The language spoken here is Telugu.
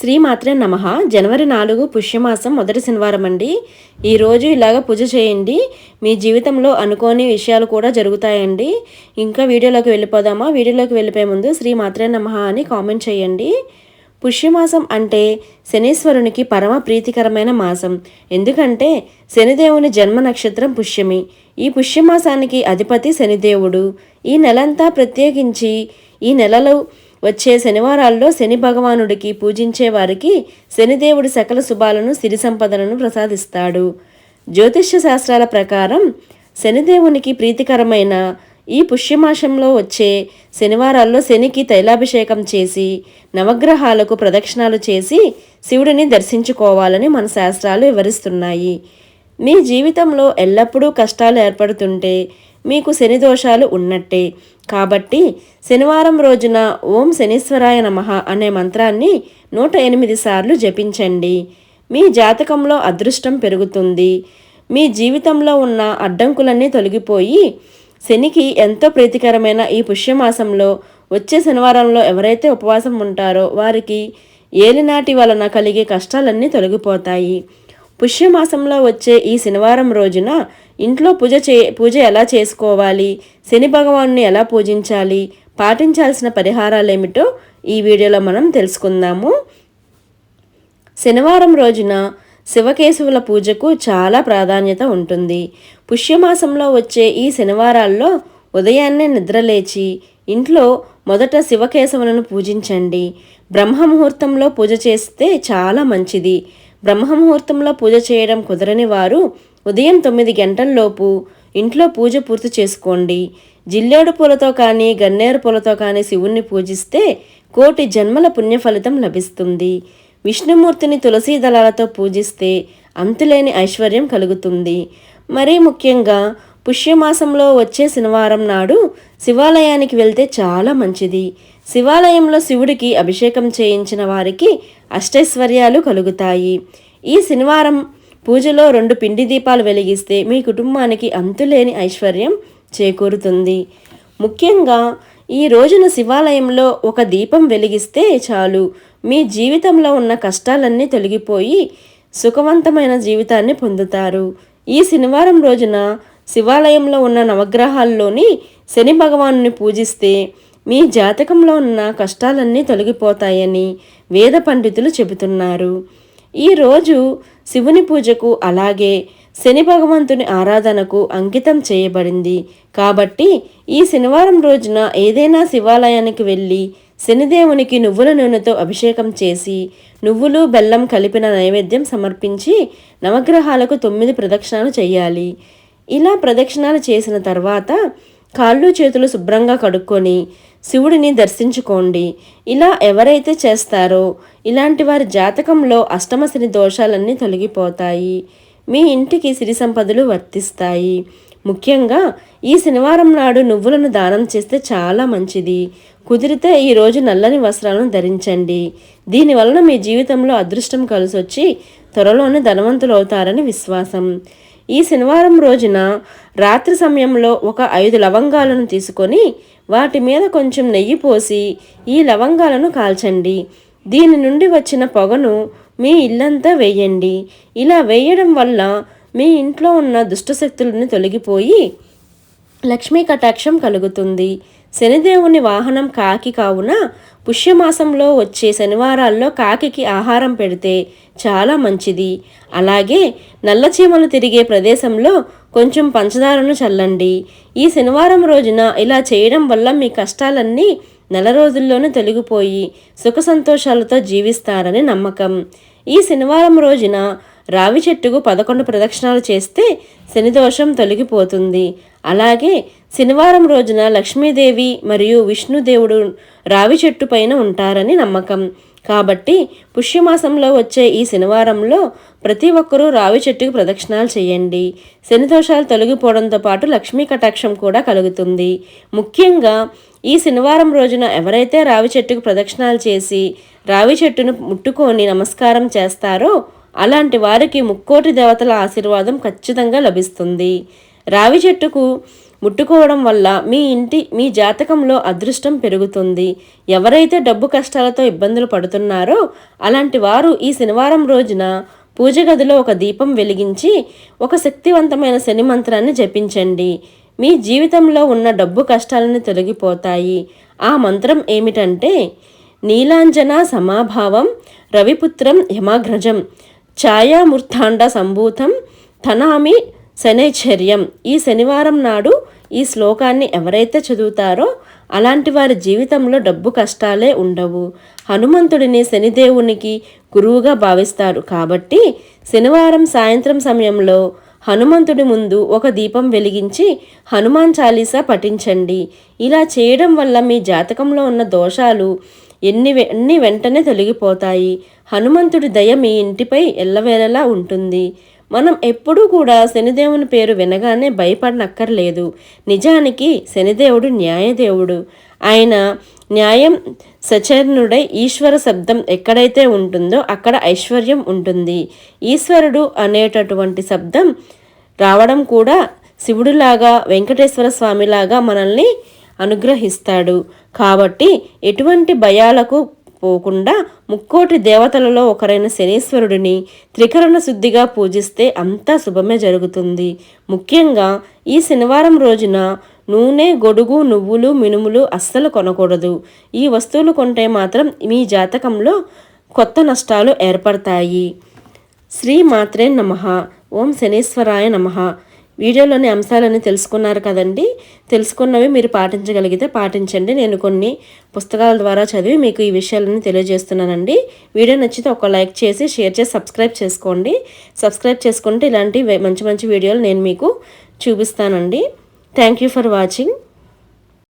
శ్రీమాత్రే నమ. జనవరి నాలుగు పుష్యమాసం మొదటి శనివారం అండి. ఈరోజు ఇలాగ పూజ చేయండి. మీ జీవితంలో అనుకోని విషయాలు కూడా జరుగుతాయండి. ఇంకా వీడియోలోకి వెళ్ళిపోదామా? వీడియోలోకి వెళ్ళిపోయే ముందు శ్రీమాత్రే నమ అని కామెంట్ చేయండి. పుష్యమాసం అంటే శనీశ్వరునికి పరమ ప్రీతికరమైన మాసం. ఎందుకంటే శనిదేవుని జన్మ నక్షత్రం పుష్యమి. ఈ పుష్యమాసానికి అధిపతి శనిదేవుడు. ఈ నెలంతా ప్రత్యేకించి ఈ నెలలో వచ్చే శనివారాల్లో శని భగవానుడికి పూజించే వారికి శనిదేవుడి సకల శుభాలను సిరి సంపదలను ప్రసాదిస్తాడు. జ్యోతిష్య శాస్త్రాల ప్రకారం శనిదేవునికి ప్రీతికరమైన ఈ పుష్యమాసంలో వచ్చే శనివారాల్లో శనికి తైలాభిషేకం చేసి నవగ్రహాలకు ప్రదక్షిణాలు చేసి శివుడిని దర్శించుకోవాలని మన శాస్త్రాలు వివరిస్తున్నాయి. మీ జీవితంలో ఎల్లప్పుడూ కష్టాలు ఏర్పడుతుంటే మీకు శని దోషాలు ఉన్నట్టే కాబట్టి శనివారం రోజున ఓం శనీశ్వరాయ నమ అనే మంత్రాన్ని నూట ఎనిమిది సార్లు జపించండి. మీ జాతకంలో అదృష్టం పెరుగుతుంది. మీ జీవితంలో ఉన్న అడ్డంకులన్నీ తొలగిపోయి శనికి ఎంతో ప్రీతికరమైన ఈ పుష్యమాసంలో వచ్చే శనివారంలో ఎవరైతే ఉపవాసం ఉంటారో వారికి ఏలినాటి వలన కలిగే కష్టాలన్నీ తొలగిపోతాయి. పుష్యమాసంలో వచ్చే ఈ శనివారం రోజున ఇంట్లో పూజ చే పూజ ఎలా చేసుకోవాలి శని భగవాన్ని ఎలా పూజించాలి పాటించాల్సిన పరిహారాలు ఏమిటో ఈ వీడియోలో మనం తెలుసుకుందాము. శనివారం రోజున శివకేశవుల పూజకు చాలా ప్రాధాన్యత ఉంటుంది. పుష్యమాసంలో వచ్చే ఈ శనివారాల్లో ఉదయాన్నే నిద్రలేచి ఇంట్లో మొదట శివకేశవులను పూజించండి. బ్రహ్మముహూర్తంలో పూజ చేస్తే చాలా మంచిది. బ్రహ్మముహూర్తంలో పూజ చేయడం కుదరని వారు ఉదయం తొమ్మిది గంటల్లోపు ఇంట్లో పూజ పూర్తి చేసుకోండి. జిల్లేడు పూలతో కానీ గన్నేరు పూలతో కానీ శివుణ్ణి పూజిస్తే కోటి జన్మల పుణ్యఫలితం లభిస్తుంది. విష్ణుమూర్తిని తులసీ దళాలతో పూజిస్తే అంతులేని ఐశ్వర్యం కలుగుతుంది. మరీ ముఖ్యంగా పుష్యమాసంలో వచ్చే శనివారం నాడు శివాలయానికి వెళ్తే చాలా మంచిది. శివాలయంలో శివుడికి అభిషేకం చేయించిన వారికి అష్టైశ్వర్యాలు కలుగుతాయి. ఈ శనివారం పూజలో రెండు పిండి దీపాలు వెలిగిస్తే మీ కుటుంబానికి అంతులేని ఐశ్వర్యం చేకూరుతుంది. ముఖ్యంగా ఈ రోజున శివాలయంలో ఒక దీపం వెలిగిస్తే చాలు. మీ జీవితంలో ఉన్న కష్టాలన్నీ తొలగిపోయి సుఖవంతమైన జీవితాన్ని పొందుతారు. ఈ శనివారం రోజున శివాలయంలో ఉన్న నవగ్రహాల్లోని శని భగవాను పూజిస్తే మీ జాతకంలో ఉన్న కష్టాలన్నీ తొలగిపోతాయని వేద పండితులు చెబుతున్నారు. ఈరోజు శివుని పూజకు అలాగే శని భగవంతుని ఆరాధనకు అంకితం చేయబడింది. కాబట్టి ఈ శనివారం రోజున ఏదైనా శివాలయానికి వెళ్ళి శనిదేవునికి నువ్వుల నూనెతో అభిషేకం చేసి నువ్వులు బెల్లం కలిపిన నైవేద్యం సమర్పించి నవగ్రహాలకు తొమ్మిది ప్రదక్షిణాలు చేయాలి. ఇలా ప్రదక్షిణాలు చేసిన తర్వాత కాళ్ళు చేతులు శుభ్రంగా కడుక్కొని శివుడిని దర్శించుకోండి. ఇలా ఎవరైతే చేస్తారో ఇలాంటి వారి జాతకంలో అష్టమశని దోషాలన్నీ తొలగిపోతాయి. మీ ఇంటికి సిరి సంపదలు వర్తిస్తాయి. ముఖ్యంగా ఈ శనివారం నాడు నువ్వులను దానం చేస్తే చాలా మంచిది. కుదిరితే ఈరోజు నల్లని వస్త్రాలను ధరించండి. దీనివలన మీ జీవితంలో అదృష్టం కలిసొచ్చి త్వరలోనే ధనవంతులు అవుతారని విశ్వాసం. ఈ శనివారం రోజున రాత్రి సమయంలో ఒక ఐదు లవంగాలను తీసుకొని వాటి మీద కొంచెం నెయ్యి పోసి ఈ లవంగాలను కాల్చండి. దీని నుండి వచ్చిన పొగను మీ ఇల్లంతా వేయండి. ఇలా వేయడం వల్ల మీ ఇంట్లో ఉన్న దుష్టశక్తులను తొలగిపోయి లక్ష్మీ కటాక్షం కలుగుతుంది. శనిదేవుని వాహనం కాకి కావున పుష్యమాసంలో వచ్చే శనివారాల్లో కాకికి ఆహారం పెడితే చాలా మంచిది. అలాగే నల్లచీమలు తిరిగే ప్రదేశంలో కొంచెం పంచదారను చల్లండి. ఈ శనివారం రోజున ఇలా చేయడం వల్ల మీ కష్టాలన్నీ నెల రోజుల్లోనే తొలగిపోయి సుఖ సంతోషాలతో జీవిస్తారని నమ్మకం. ఈ శనివారం రోజున రావి చెట్టుకు పదకొండు ప్రదక్షిణాలు చేస్తే శనిదోషం తొలగిపోతుంది. అలాగే శనివారం రోజున లక్ష్మీదేవి మరియు విష్ణుదేవుడు రావి చెట్టు పైన ఉంటారని నమ్మకం. కాబట్టి పుష్యమాసంలో వచ్చే ఈ శనివారంలో ప్రతి ఒక్కరూ రావి చెట్టుకు ప్రదక్షిణాలు చేయండి. శనిదోషాలు తొలగిపోవడంతో పాటు లక్ష్మీ కటాక్షం కూడా కలుగుతుంది. ముఖ్యంగా ఈ శనివారం రోజున ఎవరైతే రావి చెట్టుకు ప్రదక్షిణాలు చేసి రావి చెట్టును ముట్టుకొని నమస్కారం చేస్తారో అలాంటి వారికి ముక్కోటి దేవతల ఆశీర్వాదం ఖచ్చితంగా లభిస్తుంది. రావి చెట్టుకు ముట్టుకోవడం వల్ల మీ ఇంటి మీ జాతకంలో అదృష్టం పెరుగుతుంది. ఎవరైతే డబ్బు కష్టాలతో ఇబ్బందులు పడుతున్నారో అలాంటి వారు ఈ శనివారం రోజున పూజ గదిలో ఒక దీపం వెలిగించి ఒక శక్తివంతమైన శని మంత్రాన్ని జపించండి. మీ జీవితంలో ఉన్న డబ్బు కష్టాలను తొలగిపోతాయి. ఆ మంత్రం ఏమిటంటే నీలాంజన సమాభావం రవిపుత్రం యమాగ్రజం ఛాయామూర్తాండ సంభూతం తనామి శనైశ్చర్యం ఈ శనివారం నాడు ఈ శ్లోకాన్ని ఎవరైతే చదువుతారో అలాంటి వారి జీవితంలో డబ్బు కష్టాలే ఉండవు. హనుమంతుడిని శనిదేవునికి గురువుగా భావిస్తారు. కాబట్టి శనివారం సాయంత్రం సమయంలో హనుమంతుడి ముందు ఒక దీపం వెలిగించి హనుమాన్ చాలీసా పఠించండి. ఇలా చేయడం వల్ల మీ జాతకంలో ఉన్న దోషాలు ఎన్ని అన్ని వెంటనే తొలగిపోతాయి. హనుమంతుడి దయ మీ ఇంటిపై ఎల్లవేళలా ఉంటుంది. మనం ఎప్పుడూ కూడా శనిదేవుని పేరు వినగానే భయపడనక్కర్లేదు. నిజానికి శనిదేవుడు న్యాయదేవుడు. ఆయన న్యాయం సచరణుడై ఈశ్వర శబ్దం ఎక్కడైతే ఉంటుందో అక్కడ ఐశ్వర్యం ఉంటుంది. ఈశ్వరుడు అనేటటువంటి శబ్దం రావడం కూడా శివుడిలాగా వెంకటేశ్వర స్వామిలాగా మనల్ని అనుగ్రహిస్తాడు. కాబట్టి ఎటువంటి భయాలకు పోకుండా ముక్కోటి దేవతలలో ఒకరైన శనీశ్వరుడిని త్రికరణ శుద్ధిగా పూజిస్తే అంతా శుభమే జరుగుతుంది. ముఖ్యంగా ఈ శనివారం రోజున నూనె గొడుగు నువ్వులు మినుములు అస్సలు కొనకూడదు. ఈ వస్తువులు కొంటే మాత్రం మీ జాతకంలో కొత్త నష్టాలు ఏర్పడతాయి. శ్రీ మాత్రే నమ. ఓం శనీశ్వరాయ నమ. వీడియోలోని అంశాలన్నీ తెలుసుకున్నారు కదండి. తెలుసుకున్నవి మీరు పాటించగలిగితే పాటించండి. నేను కొన్ని పుస్తకాల ద్వారా చదివి మీకు ఈ విషయాలన్నీ తెలియజేస్తున్నానండి. వీడియో నచ్చితే ఒక లైక్ చేసి షేర్ చేసి సబ్స్క్రైబ్ చేసుకోండి. సబ్స్క్రైబ్ చేసుకుంటే ఇలాంటి మంచి మంచి వీడియోలు నేను మీకు చూపిస్తానండి. Thank you for watching.